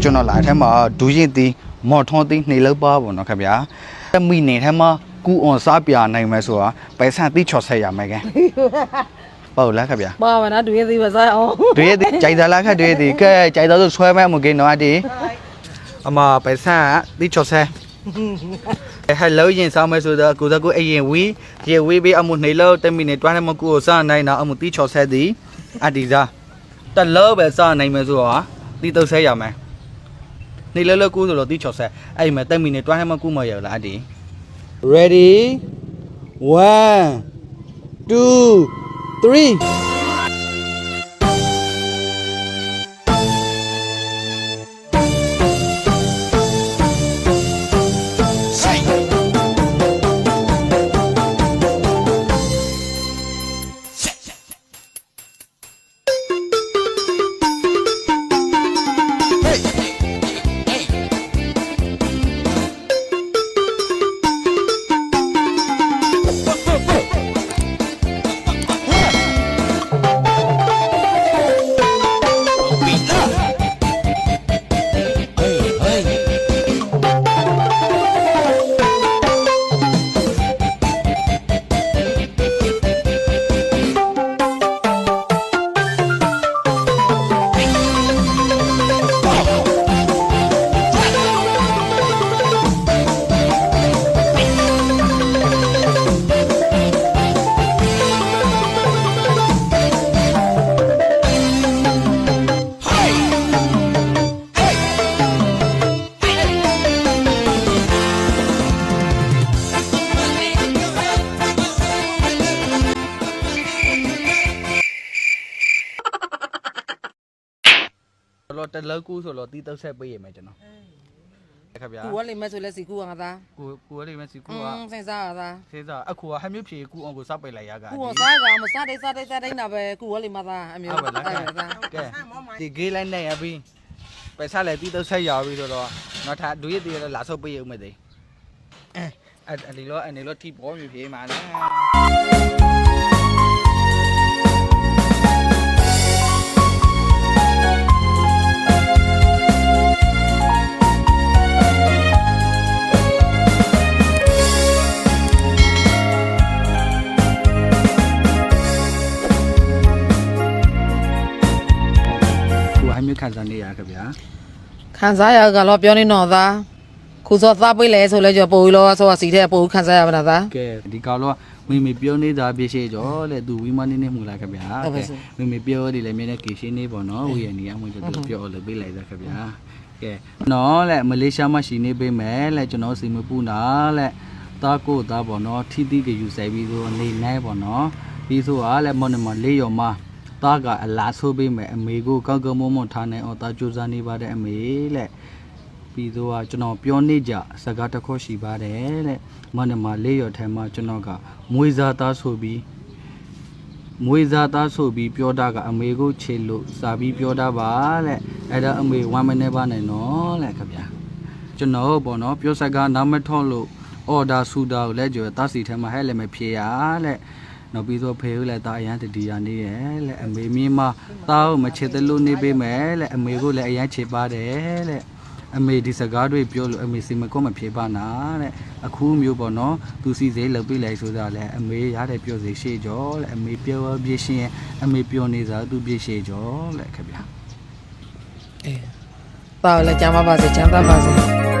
ကျွန်တော်လာထဲမှာဒူးရင်တီမော်ထွန်တီနေလောက်ပါပေါ့နော်ခင်ဗျာတမိနေထဲမှာကူအွန်စားပြနိုင်မယ်ဆိုတာပိုင်ဆန်တိချော်ဆက်ရမယ်ကဲပေါ့လားခင်ဗျာပါမနာတူရသေးပါစားအောင်တွေးဒီကြိုက်တာလားခက်တွေးဒီကဲကြိုက်တော့ဆိုဆွဲမဲ့မကိနော်အတီအမပိုင်ဆန်တိချော်ဆက်ဟယ်လိုရင်ဆောင်မယ်ဆိုတော့ကိုစကူအရင်ဝီရေဝီပေးအမှုနေလို့တမိနေတွားနေမကူကိုစနိုင်တော့အမှုတိချော်ဆက်သည်အတီစားတလောပဲစနိုင်မယ်ဆိုတော့တိတုတ်ဆဲရမယ် နေလို့လို့ကူဆိုတော့တိချော်ဆက်အဲ့မဲ့တမိနေတွားနေမကူမရလားအတီ ready 1 2 3 တော့တလောက်ကူဆိုတော့တီးတုတ်ဆက်ပေးရမယ်ကျွန်တော်ခင်ဗျာကူကလိမ့်မဲ့ဆိုလဲစီကူကငါသားကိုကိုရလေးမစီကူอืကมစင်စားရသားစေးစားအခုကဟမျိုးဖြေကူအောင်ကိုစောက်ပိတ်လိုက်ရကကူကစားကမစားတဲ့စားတဲ့စားတဲ့နာပဲကူကလိမ့်မသားအမျိုးဟုတ်ပါလားသားကဲဒီဂေးလိုက်နေရပြီပဲစားလဲတီးတုတ်ဆက်ရပြီဆိုတော့နောက်ထပ်ဒူရည်တီရလာဆုပ်ပေးရဦးမယ်တေအဲအဲ့ဒီလောအနေလောထိပေါ်မြဖြေမှာလား ခံစားနေရခင်ဗျာခံစားရကတော့ပြောနေတော့သားခုစောသားပိတ်လဲဆိုလဲကြောပို့လို့ဆိုစီတဲ့ပို့ခံစားရပါလားသားကဲဒီကောင်တော့မိမိပြောနေတာပြည့်ရှိကြောလေသူဝီမနေနေမှုလားခင်ဗျာဟုတ်ပါစေမိမိပြောတယ်လည်းမြင်တဲ့ကေရှင်းနေပေါ့နော်ဝီရနေအမှကျွန်တော်ပြောလို့ပေးလိုက်တာခင်ဗျာကဲနော်လေမလေးရှားမှာရှိနေပေးမယ်လေကျွန်တော်စီမပူနာလေတာကိုတာပေါ့နော်ထီတီကယူဆိုင်ပြီးဆိုနေနိုင်ပေါ့နော်ပြီးဆိုအားလေမော်နမလေးရော်မ တာကအလားဆိုးပေးမယ်အမေကိုကောက်ကောက်မုံမွန်ထားနိုင်အောင်တာကြိုးစားနေပါတဲ့အမေလေပြီးတော့ကျွန်တော်ပြောနေကြစကားတစ်ခုရှိပါတယ်တဲ့မနမလေးရော်ထဲမှာကျွန်တော်ကမွေးစားသားဆိုပြီးမွေးစားသားဆိုပြီးပြောတာကအမေကိုခြေလို့စာပြီးပြောတာပါတဲ့အဲ့ဒါအမေဝမ်းမနေပါနဲ့နော်တဲ့ခင်ဗျာကျွန်တော်ပေါ့နော်ပြောစကားနားမထော့လို့အော်ဒါဆူတာကိုလည်းကြော်တာစီထဲမှာဟဲ့လည်းမဖြေရတဲ့ နောက်ပြီးတော့ဖေဦးလည်းတာအရန်တတီရနေရဲ့လက်အမေမင်းမသားကိုမချစ်သလိုနေပေးမယ်လက်အမေကိုလည်းအရန်ချစ်ပါတယ်တဲ့အမေဒီစကားတွေပြောလို့အမေစီမကောမဖြေပါနာတဲ့အခုမျိုးပေါ့နော်သူစီစေးလုပ်ပြီးလိုက်ဆိုတာလဲအမေရတဲ့ပြောစီရှိကြောတဲ့အမေပြောပြရှင်ရင်အမေပြောနေစားသူပြရှိကြောလက်ခင်ဗျာအေးပါလဲကြမ်းပါပါစေချမ်းသာပါစေ